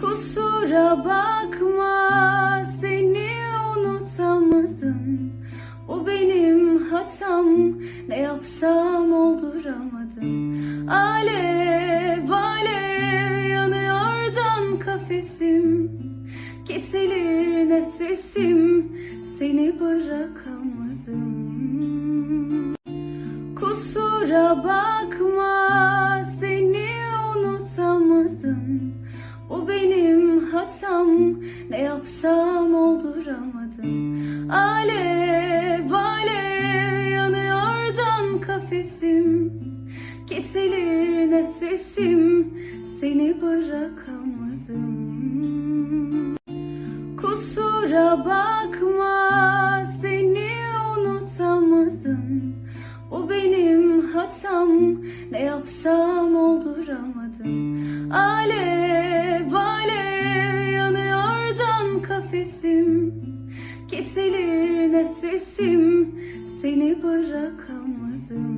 Kusura bakma seni unutamadım. Bu benim hatam ne yapsam olduramadım. Alev alev yanıyordan kafesim Kesilir nefesim seni bırakamadım. Kusura bakma seni unutamadım Bu benim hatam. Ne yapsam olduramadım. Alev alev yanıyordan kafesim. Kesilir nefesim seni bırakamadım. Kusura bakma seni unutamadım. Bu benim hatam. Ne yapsam olduramadım. Alev kafesim Kesilir nefesim. Seni bırakamadım